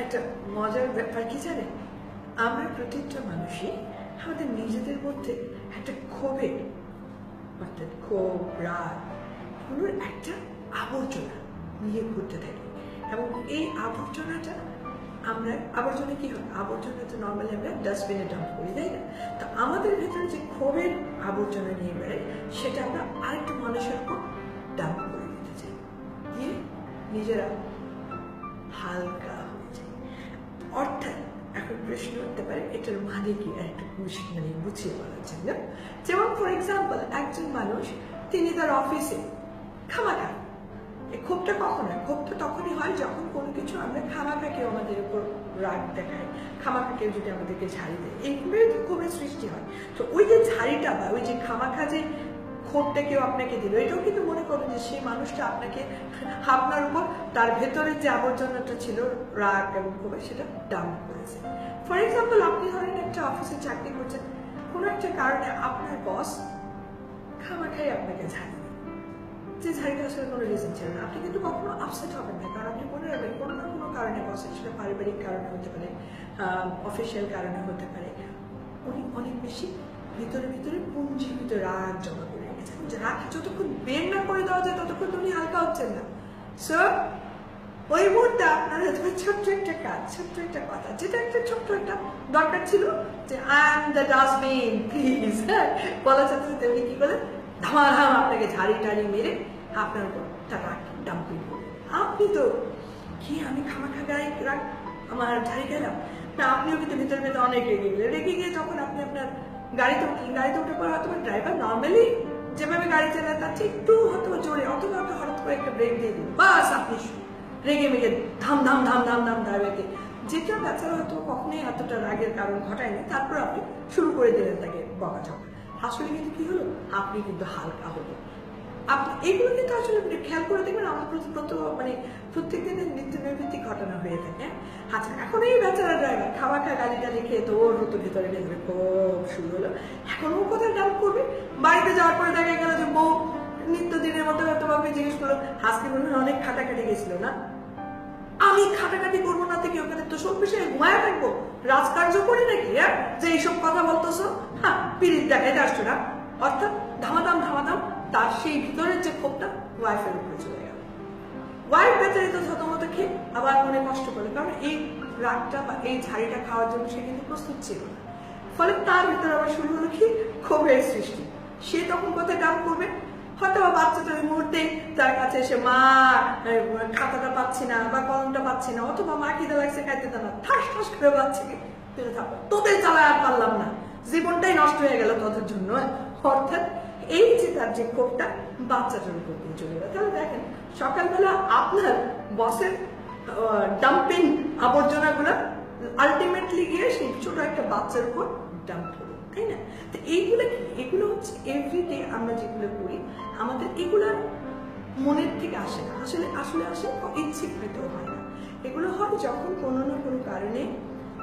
একটা মজার ব্যাপার কি জানেন? আমরা প্রত্যেকটা মানুষই আমাদের নিজেদের মধ্যে একটা ক্ষোভের অর্থাৎ ক্ষোভ, রাগ, এগুলোর একটা আবর্জনা নিয়ে ঘুরতে থাকি। এবং এই আবর্জনাটা আমরা, আবর্জনা কি হয়? আবর্জনা তো নর্মালি আমরা ডাস্টবিনে ডাম্প করি, তাই না? তো আমাদের ভেতরে যে ক্ষোভের আবর্জনা নিয়ে বেড়ায় সেটা আমরা আরেকটা মানুষের উপর ডাম্প করে দিতে চাই। দিয়ে নিজেরা হালকা হয়ে যায় অর্থাৎ এখন প্রশ্ন হতে পারে, এটার মানে কি? আর বুঝ- মানে বুঝিয়ে বলার জন্য। যেমন ফর এক্সাম্পল একজন মানুষ, তিনি তার অফিসে খামা খান ক্ষোভটা কখন হয়? ক্ষোভ তো তখনই হয় যখন কোনো কিছু আমরা খামাখা কেউ আমাদের উপর রাগ দেখায়। খামাখা কেউ যদি আমাদেরকে ঝাড়ি দেয়। এইগুলোই তো ক্ষোভের সৃষ্টি হয়। তো ওই যে ঝাড়িটা বা ওই যে খামাখা যে ক্ষোভটা কেউ আপনাকে দিল এটাও কিন্তু মনে করুন যে সেই মানুষটা আপনাকে আপনার উপর তার ভেতরের যে আবর্জনাটা ছিল, রাগ এবং ক্ষোভে, সেটা ডাউন করেছে। ফর এক্সাম্পল আপনি ধরেন একটা অফিসে চাকরি করছেন, কোনো একটা কারণে আপনার বস খামাখাই আপনাকে ঝাড়ি। যে ঝাড়িটা আসলে কোনো রিজন ছিল না। আপনি কিন্তু কখনো আপসেট হবেন না, কারণ আপনি মনে রাখবেন কোনো না কোনো কারণে বসের সেটা পারিবারিক কারণে হতে পারে অফিসিয়াল কারণে হতে পারে। উনি অনেক বেশি ভিতরে ভিতরে পুঞ্জীভূত রাগ জমা রাগ যতক্ষণ বের না করে দেওয়া যায়, ততক্ষণ উনি হালকা হচ্ছেন না। সো ওই মুহূর্তে আপনার ছোট্ট একটা কাজ, ছোট্ট একটা কথা, যেটা একটা ছোট্ট একটা দরকার ছিল যে I am the dustbin please হ্যাঁ বলার সাথে সাথে উনি কি করলেন? ধামাধাম আপনাকে ঝাড়ি টাড়ি মেরে আপনার উপর তার ডাম্পিং করলেন। আপনি তো কি আমি খামাখা গায়ে রাগ আমার ঝাড়ি গেলাম না, আপনিও কিন্তু ভিতরে ভিতরে অনেক রেগে গেলেন। রেগে গিয়ে যখন আপনি আপনার গাড়িতে উঠলেন, গাড়িতে উঠে পরে হয়তো ড্রাইভার নর্মালি চালায় তার একটু হয়তো জোরে, অথবা হয়তো হঠাৎ করে একটা ব্রেক দিয়ে দিন বাস আপনি রেগে মেগে ধাম ধাম ধাম ধাম ধাম যেটা হয়তো কখনোই এতটা রাগের কারণ তারপর আপনি শুরু করে দিলেন তাকে আসলে কিন্তু কি হলো? আপনি কিন্তু হালকা হলো আপনি এগুলো কিন্তু আসলে খেয়াল করে দেখবেন, আমার প্রতি প্রত মানে প্রত্যেক দিনের নিত্য নৈমিত্তিক ঘটনা হয়ে থাকে? আচ্ছা এখন এই বেচারা ড্রাইভার খাওয়া খা গালি টালি খেয়ে তো ওর তো ভিতরে ভেতরে খুব শুরু হলো। এখন ও কোথায় ডাল ভাবে জিজ্ঞেস করল আজকে মনে হয়, অনেক খাটাখাটি গেছিল, না? আমি খাটাখাটি করব না থেকে ওখানে তো সব বিষয়ে ঘুমায় থাকব। রাজকার্য করি নাকি হ্যাঁ? যে এইসব কথা বলতেছো হ্যাঁ পিরিত দেখাইতে আসছো না? অর্থাৎ ধামাধাম ধামাধাম তার সেই ভিতরের যে ক্ষোভটা ওয়াইফের উপরে চলে গেল। ওয়াইফ বেচারি তো যত মতো খেয়ে আবার মনে কষ্ট করল কারণ এই রাগটা বা এই ঝাড়িটা খাওয়ার জন্য সে কিন্তু প্রস্তুত ছিল না। ফলে তার ভিতরে আবার শুরু হলো কি? ক্ষোভের সৃষ্টি। সে তখন কোথায় ডাউন করবে? হয়তো বা বাচ্চাটা ওই মুহূর্তে তার কাছে এসে, মা খাতাটা পাচ্ছি না বা কলমটা পাচ্ছি না, অথবা মা খিদে লাগছে, খাইতে দেয় না। ঠাস ঠাস করে বাচ্চাকে ফেলে থাকো, তোদের চালায় আর পারলাম না। জীবনটাই নষ্ট হয়ে গেল তোদের জন্য। অর্থাৎ এই যে তার যে ক্ষোভটা, বাচ্চাটার উপর দিয়ে চলে গেল। তাহলে দেখেন, সকালবেলা আপনার বসের ডাম্পিং আবর্জনাগুলো আলটিমেটলি গিয়ে সেই ছোট একটা বাচ্চার উপর ডাম্প হলো তাই না? তো এইগুলো এগুলো হচ্ছে এভরিডে আমরা যেগুলো করি, আমাদের এগুলার মনের থেকে আসে না। আসলে আসলে, আসে ইচ্ছিকৃত হয় না। এগুলো হয় যখন কোনো না কোনো কারণে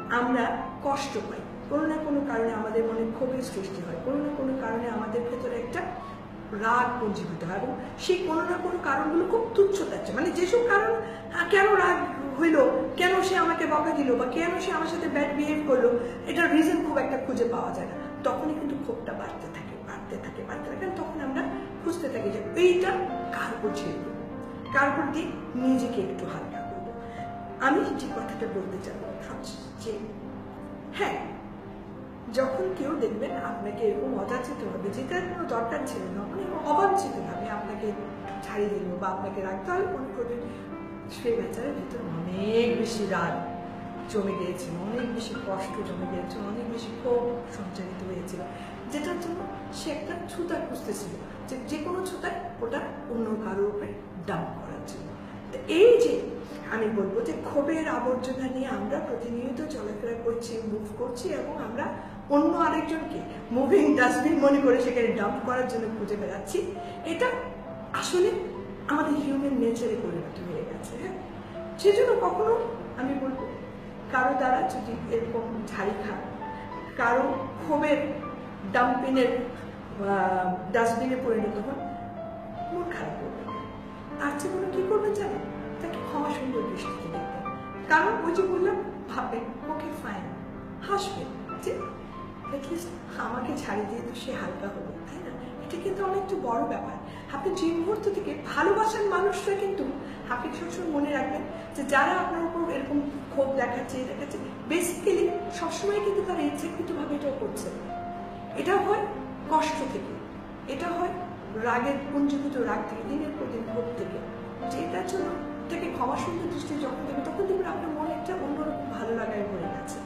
আমরা কষ্ট পাই। কোনো না কোনো কারণে আমাদের মনে ক্ষোভের সৃষ্টি হয়। কোনো না কোনো কারণে আমাদের ভেতরে একটা রাগ পুঞ্জীভূত হয় এবং সেই কোনো না কোনো কারণগুলো খুব তুচ্ছ থাকছে। মানে যেসব কারণ কেন রাগ হইল, কেন সে আমাকে বকা দিল বা কেন সে আমার সাথে ব্যাড বিহেভ করল, এটার রিজন খুব একটা খুঁজে পাওয়া যায় না। তখনই কিন্তু ক্ষোভটা বাড়তে থাকে বাড়তে থাকে বাড়তে থাকে। তখন আমরা খুঁজতে থাকি যে এইটা কার উপর ছেড়ে দেবো? কার উপর দিয়ে নিজেকে একটু হালকা করব? আমি যে কথাটা বলতে চাবো যে হ্যাঁ যখন কেউ দেখবেন আপনাকে এরকম অযাচিত হবে, যেটার কোনো দরকার ছিল না মানে অবাঞ্ছিত ভাবে আপনাকে ছাড়িয়ে দিল বা আপনাকে রাখতে হবে মনে করবেন সেই বেচারের ভিতরে অনেক বেশি রাগ জমে গিয়েছিল, অনেক বেশি কষ্ট জমে গিয়েছিল, অনেক বেশি ক্ষোভ সঞ্চারিত হয়েছিল, যেটার জন্য সে একটা ছুতা খুঁজতেছিল যে যে কোনো ছুতায় ওটা অন্য কারোর উপরে ডাম্প করার জন্য। এই যে আমি বলব যে ক্ষোভের আবর্জনা নিয়ে আমরা প্রতিনিয়ত চলাফেরা করছি মুভ করছি এবং আমরা অন্য আরেকজনকে মুভিং ডাস্টবিন মনে করে সেখানে ডাম্প করার জন্য খুঁজে বেড়াচ্ছি এটা আসলে আমাদের হিউম্যান নেচারে পরিণত হয়ে গেছে হ্যাঁ সেজন্য কখনো আমি বলব, কারও দ্বারা যদি এরকম ঝাড়ি খান, কারও ক্ষোভের ডাম্পিনের ডাস্টবিনে পরিণত হন, মন খারাপ করবে। তার চেয়ে কোনো কি করবেন জানেন তাকে ক্ষমা সুন্দর দৃষ্টিতে দেখবেন কারণ ওই যে বললাম, ভাববে ওকে ফাইন হাসবে যে অ্যাটলিস্ট আমাকে ছাড়িয়ে দিয়ে তো সে হালকা হলো তাই না? এটা কিন্তু অনেকটা বড় ব্যাপার। আপনি যে মুহূর্ত থেকে ভালোবাসার মানুষরা কিন্তু আপনি সবসময় মনে রাখবেন যে, যারা আপনার উপর এরকম ক্ষোভ দেখাচ্ছে দেখাচ্ছে বেসিক্যালি সবসময় কিন্তু তারা ইচ্ছাকৃতভাবে এটাও করছে। এটা হয় কষ্ট থেকে। এটা হয় রাগের পুঞ্জীভূত রাগ থেকে, দিনের পর দিন ক্ষোভ থেকে, যেটার জন্য তাকে ক্ষমা সুন্দর দৃষ্টি যখন দেবে তখন দেখবেন আপনার মনে একটা অন্যরকম ভালো লাগায় ভরে গেছে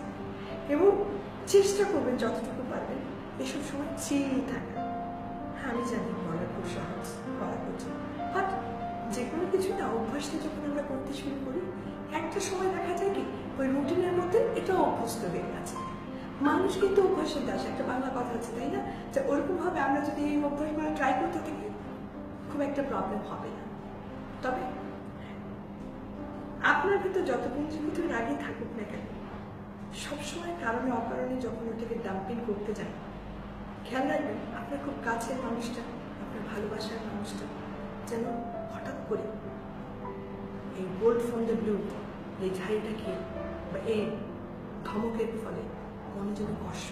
এবং চেষ্টা করবেন যতটুকু পারবেন, এসব সময় চেয়েই থাকা। হ্যাঁ আমি জানি বলা খুব সহজ বলা কঠিন। বাট যে কোনো কিছু না, অভ্যাসটা যখন আমরা করতে শুরু করি, একটা সময় দেখা যায় কি, ওই রুটিনের মধ্যে এটাও অভ্যস্ত হয়ে গেছে। মানুষ কিন্তু অভ্যাসের দাস, একটা বাংলা কথা আছে, তাই না? যে ওরকম ভাবে আমরা যদি এই অভ্যাসগুলো ট্রাই করতে থাকি, খুব একটা প্রবলেম হবে না। তবে আপনার ভিতর যত পুঞ্জীভূত রাগই থাকুক না কেন, সবসময় কারণে অকারণে যখন ওটাকে ডাম্পিং করতে যান, খেয়াল রাখবেন, আপনার খুব কাছের মানুষটা, আপনার ভালোবাসার মানুষটা যেন হঠাৎ করে এই গোল্ড ফ্রম দ্য ব্লু এই ঝাড়িটা খেয়ে বা এই ধমকের ফলে মনে যেন কষ্ট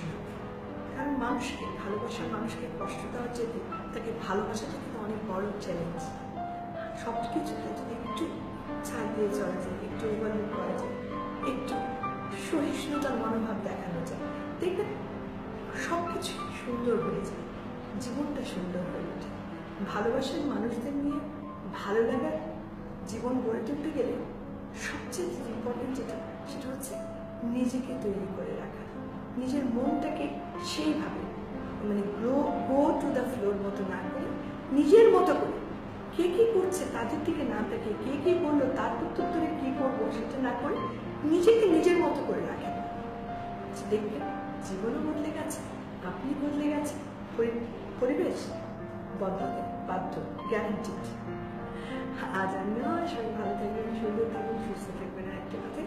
কারণ মানুষকে ভালোবাসার মানুষকে কষ্ট দেওয়ার চেয়ে তাকে ভালোবাসাটা কিন্তু অনেক বড় চ্যালেঞ্জ সব কিছুতে যদি একটু ছাড় দিয়ে চলা যায়, একটু ওভারলুক করা যায়, একটু সহিষ্ণুতার মনোভাব দেখানো যায়, দেখবেন সব কিছু সুন্দর হয়ে যায়, জীবনটা সুন্দর হয়ে ওঠে। ভালোবাসার মানুষদের নিয়ে ভালো লাগার জীবন গড়ে তুলতে গেলে সবচেয়ে ইম্পর্টেন্ট যেটা, সেটা হচ্ছে নিজেকে তৈরি করে রাখা। নিজের মনটাকে সেইভাবে মানে grow go to the floor মতো না করে, নিজের মতো করে কে কি করছে তাদের দিকে না তাকে কে কি বলল, তার উত্তরে কি করব সেটা না করে নিজেকে নিজের মতো করে রাখেন দেখবেন জীবনও বদলে গেছে আপনি বদলে গেছে পরি- পরিবেশ বদলাতে বাধ্য গ্যারান্টিড আজ আমিও সবাই ভালো থাকবেন, সুন্দর থাকবেন, সুস্থ থাকবেন আর একটা কথা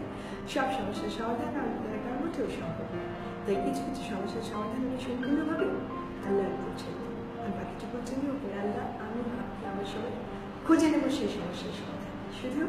সব সমস্যার সমাধান আমাদের একার মধ্যেও সম্ভব তাই কিছু কিছু সমস্যার সমাধান আমি সম্পূর্ণভাবে আল্লাহ করছেন আর বাকিটা করছেন ওপরে আল্লাহ, আমি আপনি আমার সবাই খুঁজে নেব সেই সমস্যার সমাধান। শুধু